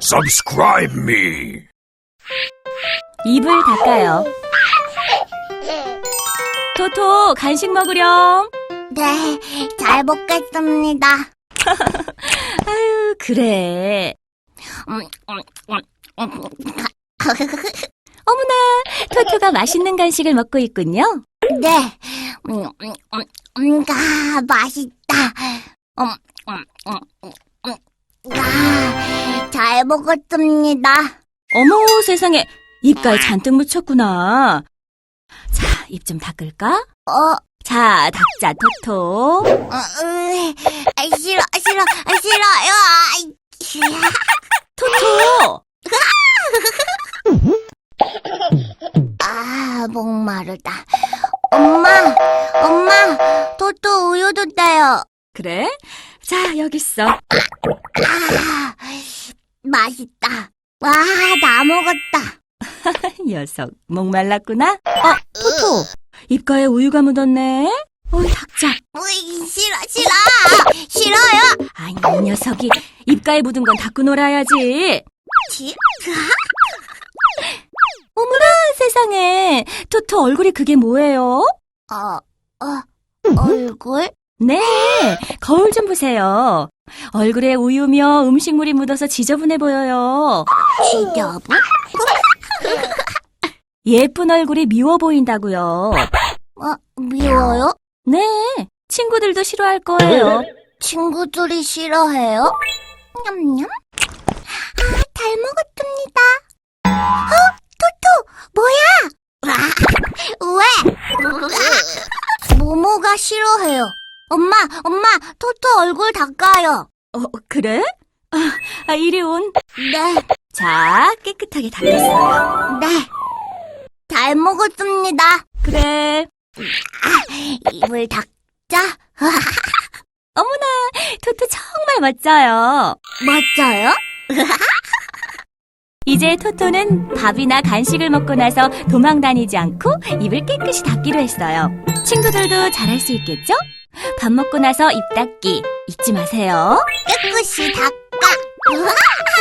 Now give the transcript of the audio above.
Subscribe me. 입을 닦아요. 토토, 간식 먹으렴. 네, 잘 먹겠습니다. 아유, 그래. 어머나, 토토가 맛있는 간식을 먹고 있군요. 네, 음, 음, 음, 음, 가, 맛있다. 음, 음, 음, 음, 음. 아, 잘 먹었습니다. 어머, 세상에. 입가에 잔뜩 묻혔구나. 자, 입 좀 닦을까? 어, 자, 닦자, 토토. 어, 으, 아, 싫어, 싫어, 아, 싫어요. 아이, 토토! 아, 목마르다. 엄마, 엄마, 토토 우유도 떼요. 그래? 자, 여기 있어. 아, 맛있다. 와, 다 먹었다. 녀석, 목말랐구나? 어, 토토! 입가에 우유가 묻었네? 어이, 닦자. 으이, 싫어, 싫어. 싫어요. 아니, 이 녀석이 입가에 묻은 건 닦고 놀아야지. 지, 어 얼굴이 그게 뭐예요? 어, 어, 얼굴? 네, 거울 좀 보세요. 얼굴에 우유며 음식물이 묻어서 지저분해 보여요. 지저분? 예쁜 얼굴이 미워 보인다고요. 어, 미워요? 네, 친구들도 싫어할 거예요. 친구들이 싫어해요? 냠냠. 아, 잘 먹었습니다. 어, 모모가 싫어해요. 엄마, 엄마, 토토 얼굴 닦아요. 어, 그래? 아, 아, 이리 온. 네, 자, 깨끗하게 닦았어요. 네. 잘 먹었습니다. 그래. 입을 닦자. 어머나, 토토 정말 멋져요. 멋져요? 이제 토토는 밥이나 간식을 먹고 나서 도망 다니지 않고 입을 깨끗이 닦기로 했어요. 친구들도 잘할 수 있겠죠? 밥 먹고 나서 입 닦기 잊지 마세요. 깨끗이 닦아.